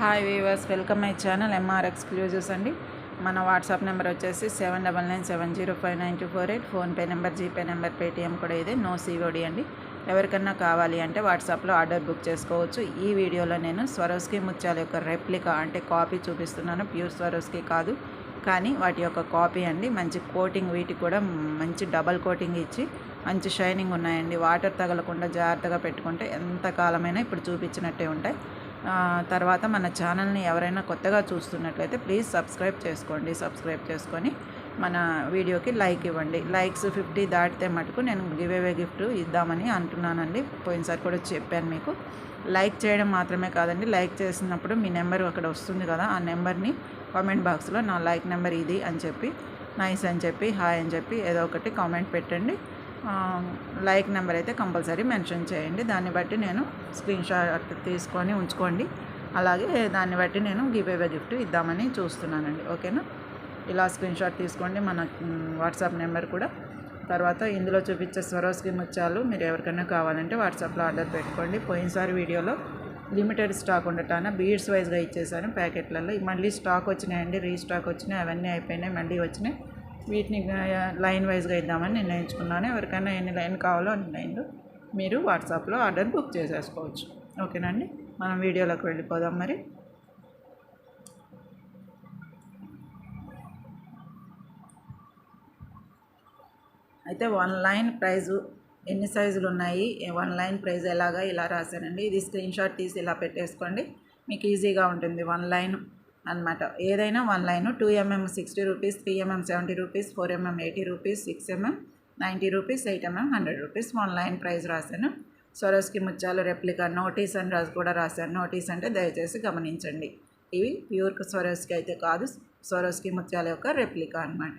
Hi viewers welcome my channel MR exclusives అండి. మన WhatsApp number వచ్చేసి seven double nine seven zero five nine two four eight PhonePe number GPay number Paytm కూడా ఇదే. No COD అండి. ఎవరికన్నా కావాలి అంటే వాట్సాప్లో ఆర్డర్ బుక్ చేసుకోవచ్చు. ఈ వీడియోలో నేను స్వరోస్కి ముత్యాల యొక్క రెప్లికా అంటే కాపీ చూపిస్తున్నాను. ప్యూర్ స్వరోస్కి కాదు. కానీ వాటి యొక్క కాపీ అండి. మంచి కోటింగ్ వీటికి కూడా మంచి డబల్ కోటింగ్ ఇచ్చి మంచి షైనింగ్ ఉన్నాయండి. వాటర్ తగలకుండా జాగ్రత్తగా పెట్టుకుంటే ఎంత కాలమైనా ఇప్పుడు చూపించినట్టే ఉంటాయి. తర్వాత మన ఛానల్ని ఎవరైనా కొత్తగా చూస్తున్నట్లయితే ప్లీజ్ సబ్స్క్రైబ్ చేసుకోండి సబ్స్క్రైబ్ చేసుకొని మన వీడియోకి లైక్ ఇవ్వండి. లైక్స్ ఫిఫ్టీ దాటితే మటుకు నేను గివ్ అవే గిఫ్ట్ ఇద్దామని అంటున్నానండి. పోయినసారి కూడా చెప్పాను మీకు. లైక్ చేయడం మాత్రమే కాదండి లైక్ చేసినప్పుడు మీ నెంబర్ అక్కడ వస్తుంది కదా ఆ నెంబర్ని కామెంట్ బాక్స్లో నా లైక్ నెంబర్ ఇది అని చెప్పి నైస్ అని చెప్పి హాయ్ అని చెప్పి ఏదో ఒకటి కామెంట్ పెట్టండి. లైక్ నెంబర్ అయితే కంపల్సరీ మెన్షన్ చేయండి. దాన్ని బట్టి నేను స్క్రీన్ షాట్ తీసుకొని ఉంచుకోండి. అలాగే దాన్ని బట్టి నేను గివ్ గిఫ్ట్ ఇద్దామని చూస్తున్నానండి. ఓకేనా? ఇలా స్క్రీన్ షాట్ తీసుకోండి. మన వాట్సాప్ నెంబర్ కూడా. తర్వాత ఇందులో చూపించే స్వరోస్కి ముత్యాలు మీరు ఎవరికైనా కావాలంటే వాట్సాప్లో ఆర్డర్ పెట్టుకోండి. పోయినసారి వీడియోలో లిమిటెడ్ స్టాక్ ఉండటాన బీడ్స్ వైజ్గా ఇచ్చేసాను ప్యాకెట్లలో. మళ్ళీ స్టాక్ వచ్చినాయండి రీస్టాక్ వచ్చినాయి అవన్నీ అయిపోయినాయి మళ్ళీ వచ్చినాయి. వీటిని లైన్ వైజ్గా ఇద్దామని నిర్ణయించుకున్నాను. ఎవరికైనా ఎన్ని లైన్ కావాలో అన్ని లైన్లు మీరు వాట్సాప్లో ఆర్డర్ బుక్ చేసేసుకోవచ్చు. ఓకేనండి? మనం వీడియోలోకి వెళ్ళిపోదాం మరి. అయితే వన్ లైన్ ప్రైజు ఎన్ని సైజులు ఉన్నాయి? వన్ లైన్ ప్రైజ్ ఎలాగా? ఇలా రాశానండి. ఇది స్క్రీన్ షాట్ తీసి ఇలా పెట్టేసుకోండి. మీకు ఈజీగా ఉంటుంది. వన్ లైన్ అన్నమాట. ఏదైనా one line two mm sixty rupees three mm seventy rupees four mm eighty rupees six mm ninety rupees eight mm hundred rupees one line price రాశాను. సొరస్కి ముత్యాలు రెప్లికా నోటీస్ అని రాసి కూడా రాశాను. నోటీస్ అంటే దయచేసి గమనించండి. ఇవి ప్యూర్ సొరస్కి అయితే కాదు సొరస్కి ముత్యాల యొక్క రెప్లికా అన్నమాట.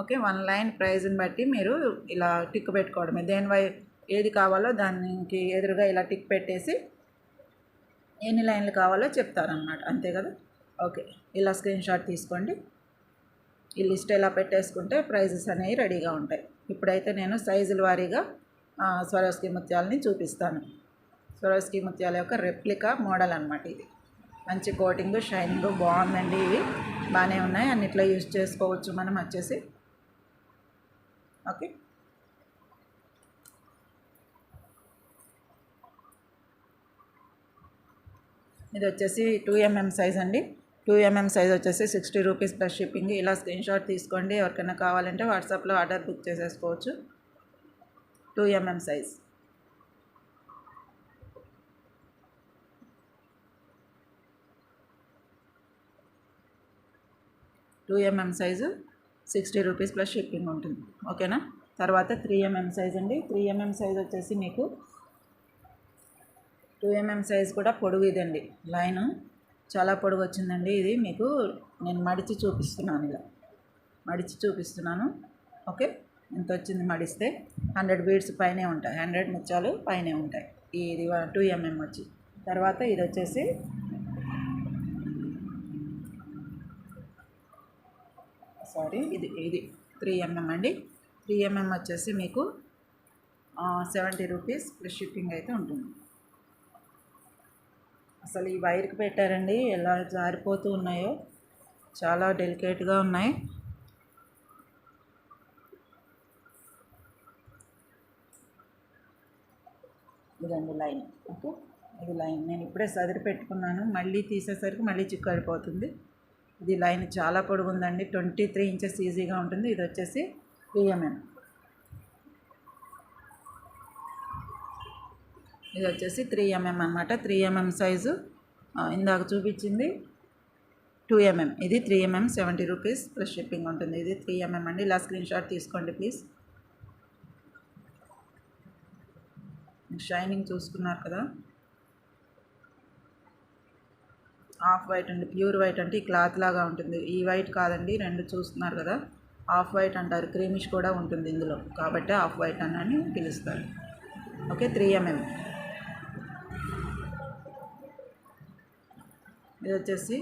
ఓకే వన్ లైన్ ప్రైజ్ని బట్టి మీరు ఇలా టిక్ పెట్టుకోవడమే. దేని వై ఏది కావాలో దానికి ఎదురుగా ఇలా టిక్ పెట్టేసి ఎన్ని లైన్లు కావాలో చెప్తారనమాట అంతే కదా? ఓకే ఇలా స్క్రీన్ షాట్ తీసుకోండి. ఈ లిస్ట్ ఎలా పెట్టేసుకుంటే ప్రైజెస్ అనేవి రెడీగా ఉంటాయి. ఇప్పుడైతే నేను సైజుల వారీగా స్వరస్కి స్వరోస్కి ముత్యాలని చూపిస్తాను. స్వరోస్కి ముత్యాల యొక్క రెప్లికా మోడల్ అనమాట ఇది. మంచి కోటింగ్ షైనింగ్ బాగుందండి ఇవి. బాగానే ఉన్నాయి. అన్నిట్లో యూజ్ చేసుకోవచ్చు మనం వచ్చేసి. ఓకే. ఇది వచ్చేసి టూ ఎంఎం సైజ్ అండి. టూ ఎంఎం సైజ్ వచ్చేసి సిక్స్టీ రూపీస్ ప్లస్ షిప్పింగ్. ఇలా స్క్రీన్ షాట్ తీసుకోండి. ఎవరికైనా కావాలంటే వాట్సాప్లో ఆర్డర్ బుక్ చేసేసుకోవచ్చు. Two mm size. Two mm size sixty rupees plus shipping ఉంటుంది. ఓకేనా? తర్వాత త్రీ ఎంఎం సైజ్ అండి. త్రీ ఎంఎం సైజ్ వచ్చేసి మీకు టూ ఎంఎం సైజ్ కూడా పొడుగు ఇదండి. లైను చాలా పొడుగు వచ్చిందండి ఇది. మీకు నేను మడిచి చూపిస్తున్నాను ఇలా. మడిచి చూపిస్తున్నాను. ఓకే? ఎంత వచ్చింది మడిస్తే? హండ్రెడ్ బీడ్స్ పైనే ఉంటాయి. హండ్రెడ్ ముత్యాలు పైనే ఉంటాయి. ఇది టూ ఎంఎం వచ్చి. తర్వాత ఇది వచ్చేసి సారీ ఇది ఇది త్రీ ఎంఎం అండి. త్రీ ఎంఎం వచ్చేసి మీకు సెవెంటీ రూపీస్ ప్లస్ షిప్పింగ్ అయితే ఉంటుంది. అసలు ఈ వైర్కి పెట్టారండి ఎలా జారిపోతూ ఉన్నాయో. చాలా డెలికేట్గా ఉన్నాయి. ఇదండి లైన్. ఓకే. ఇది లైన్. నేను ఇప్పుడే సదిరి పెట్టుకున్నాను. మళ్ళీ తీసేసరికి మళ్ళీ చిక్కడిపోతుంది ఇది లైన్ చాలా పొడుగుందండి. ట్వంటీ త్రీ ఇంచెస్ ఈజీగా ఉంటుంది. ఇది వచ్చేసి త్రీ ఇది వచ్చేసి త్రీ ఎంఎం అనమాట త్రీ ఎంఎం సైజు ఇందాక చూపించింది టూ ఎంఎం. ఇది three mm seventy rupees plus shipping ఉంటుంది. ఇది త్రీ ఎంఎం అండి. ఇలా స్క్రీన్ షాట్ తీసుకోండి ప్లీజ్. షైనింగ్ చూసుకున్నారు కదా. ఆఫ్ వైట్ అండి. ప్యూర్ వైట్ అంటే ఈ క్లాత్ లాగా ఉంటుంది. ఈ వైట్ కాదండి. రెండు చూస్తున్నారు కదా. ఆఫ్ వైట్ అంటారు. క్రీమిష్ కూడా ఉంటుంది ఇందులో. కాబట్టి ఆఫ్ వైట్ అని పిలుస్తారు. Okay three mm. ఇది వచ్చేసి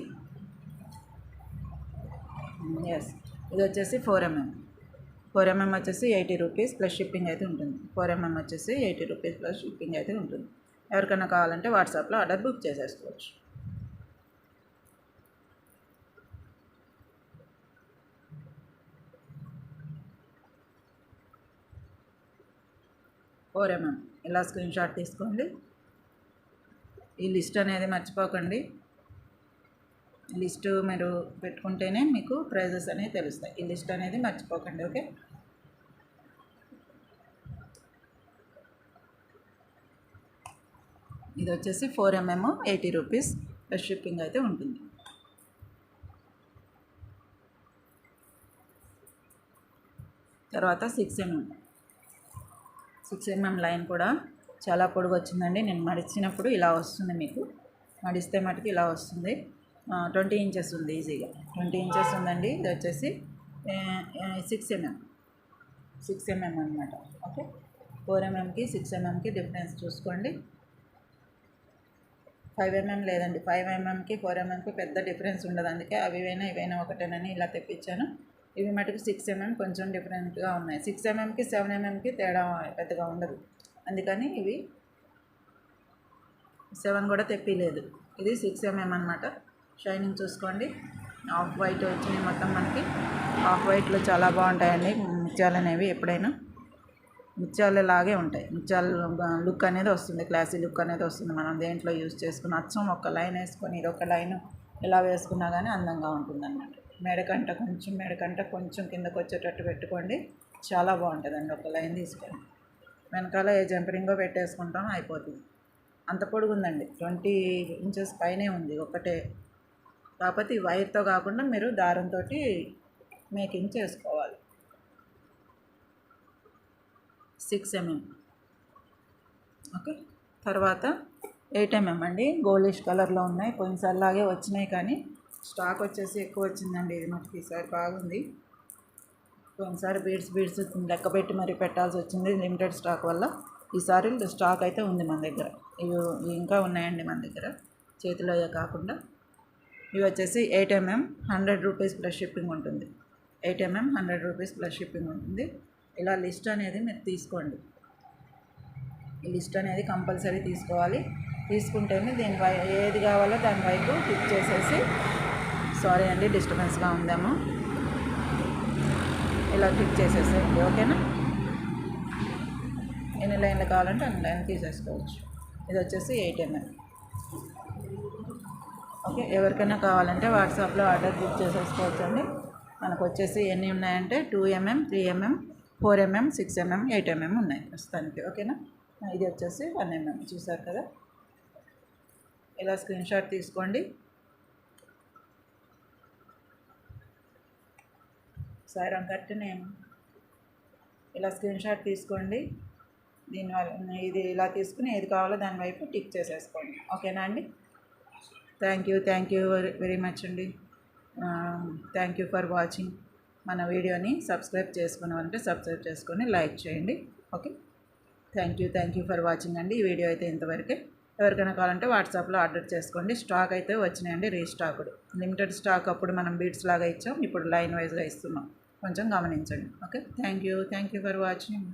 ఎస్ ఇది వచ్చేసి ఫోర్ ఎంఎం ఫోర్ ఎంఎం వచ్చేసి ఎయిటీ రూపీస్ ప్లస్ షిప్పింగ్ అయితే ఉంటుంది. ఫోర్ ఎంఎం వచ్చేసి ఎయిటీ రూపీస్ ప్లస్ షిప్పింగ్ అయితే ఉంటుంది. ఎవరికైనా కావాలంటే వాట్సాప్లో ఆర్డర్ బుక్ చేసేసుకోవచ్చు. ఫోర్ ఎంఎం ఇలా స్క్రీన్ షాట్ తీసుకోండి. ఈ లిస్ట్ అనేది మర్చిపోకండి. లిస్టు మీరు పెట్టుకుంటేనే మీకు ప్రైజెస్ అనేవి తెలుస్తాయి. ఈ లిస్ట్ అనేది మర్చిపోకండి ఓకే? ఇది వచ్చేసి four mm eighty rupees. Plus shipping అయితే ఉంటుంది. తర్వాత six mm. Six mm line కూడా చాలా పొడుగు వచ్చిందండి నేను మడిచినప్పుడు ఇలా వస్తుంది మీకు. మడిస్తే మటుకు ఇలా వస్తుంది. ట్వంటీ ఇంచెస్ ఉంది ఈజీగా ట్వంటీ ఇంచెస్ ఉందండి ఇది వచ్చేసి సిక్స్ ఎంఎం సిక్స్ ఎంఎం అనమాట ఓకే ఫోర్ ఎంఎంకి సిక్స్ ఎంఎంకి డిఫరెన్స్ చూసుకోండి ఫైవ్ ఎంఎం లేదండి ఫైవ్ ఎంఎంకి ఫోర్ ఎంఎంకి పెద్ద డిఫరెన్స్ ఉండదు అందుకే అవి ఇవైనా ఇవైనా ఒకటేనని ఇలా తెప్పించాను ఇవి మటుకు సిక్స్ ఎంఎం కొంచెం డిఫరెంట్గా ఉన్నాయి సిక్స్ ఎంఎంకి సెవెన్ ఎంఎంకి తేడా పెద్దగా ఉండదు అందుకని ఇవి సెవెన్ కూడా తెప్పిలేదు ఇది సిక్స్ ఎంఎం అనమాట షైనింగ్ చూసుకోండి. ఆఫ్ వైట్ వచ్చినాయి మొత్తం మనకి. ఆఫ్ వైట్లో చాలా బాగుంటాయండి ముత్యాలు అనేవి ఎప్పుడైనా. ముత్యాలు లాగే ఉంటాయి. ముత్యాలు లుక్ అనేది వస్తుంది క్లాసీ లుక్ అనేది వస్తుంది. మనం దేంట్లో యూజ్ చేసుకుని అచ్చం ఒక లైన్ వేసుకొని ఇది ఒక లైన్ ఎలా వేసుకున్నా కానీ అందంగా ఉంటుంది అన్నమాట మెడకంట కొంచెం మెడకంట కొంచెం కిందకు వచ్చేటట్టు పెట్టుకోండి. చాలా బాగుంటుందండి ఒక లైన్ తీసుకొని. వెనకాల ఏ జంపరింగో పెట్టేసుకుంటాం అయిపోతుంది. అంత పొడుగు ఉందండి ట్వంటీ ఇంచెస్ పైనే ఉంది ఒకటే. కాకపోతే ఈ వైర్తో కాకుండా మీరు దారంతో మేకింగ్ చేసుకోవాలి. Six mm. ఓకే. తర్వాత ఎయిట్ ఎంఎం అండి. గోల్డిష్ కలర్లో ఉన్నాయి. కొన్నిసార్లాగే వచ్చినాయి కానీ స్టాక్ వచ్చేసి ఎక్కువ వచ్చిందండి ఇది మటుకు ఈసారి బాగుంది. కొన్నిసారి బీడ్స్ బీడ్స్ లెక్క పెట్టి మరి పెట్టాల్సి వచ్చింది లిమిటెడ్ స్టాక్ వల్ల. ఈసారి స్టాక్ అయితే ఉంది మన దగ్గర. ఇవి ఇంకా ఉన్నాయండి మన దగ్గర. చేతిలో కాకుండా. ఇవి వచ్చేసి eight mm hundred rupees plus shipping ఉంటుంది. Eight mm hundred rupees plus shipping ఉంటుంది. ఇలా లిస్ట్ అనేది మీరు తీసుకోండి. ఈ లిస్ట్ అనేది కంపల్సరీ తీసుకోవాలి. తీసుకుంటేనే దీని వై ఏది కావాలో దాని వైపు క్లిక్ చేసేసి సారీ అండి డిస్టర్బెన్స్గా ఉందేమో. ఇలా క్లిక్ చేసేసేయండి ఓకేనా? ఎన్ని లైన్లు కావాలంటే అన్ని లైన్ తీసేసుకోవచ్చు. ఇది వచ్చేసి ఎయిట్ ఎంఎం. ఓకే ఎవరికైనా కావాలంటే వాట్సాప్లో ఆర్డర్ బుక్ చేసేసుకోవచ్చు అండి మనకు వచ్చేసి ఎన్ని ఉన్నాయంటే two mm three mm four mm six mm eight mm ఉన్నాయి ప్రస్తుతానికి ఓకేనా? ఇది వచ్చేసి వన్ ఎంఎం చూసారు కదా? ఇలా స్క్రీన్ షాట్ తీసుకోండి. Sir correct name. ఇలా స్క్రీన్ షాట్ తీసుకోండి. దీనివల్ల ఇది ఇలా తీసుకుని ఏది కావాలో దాని వైపు టిక్ చేసేసుకోండి ఓకేనా అండి? Thank you thank you very much అండి. Thank you for watching. మన వీడియోని సబ్స్క్రైబ్ చేసుకున్నామంటే సబ్స్క్రైబ్ చేసుకొని లైక్ చేయండి. Okay? Thank you thank you for watching అండి ఈ వీడియో అయితే ఇంతవరకే. ఎవరికైనా కావాలంటే వాట్సాప్లో ఆర్డర్ చేసుకోండి. స్టాక్ అయితే వచ్చినాయండి రీస్టాక్డ్. లిమిటెడ్ స్టాక్ అప్పుడు మనం బీట్స్ లాగా ఇచ్చాం ఇప్పుడు లైన్ వైజ్గా ఇస్తున్నాం. కొంచెం గమనించండి. Okay? Thank you thank you for watching.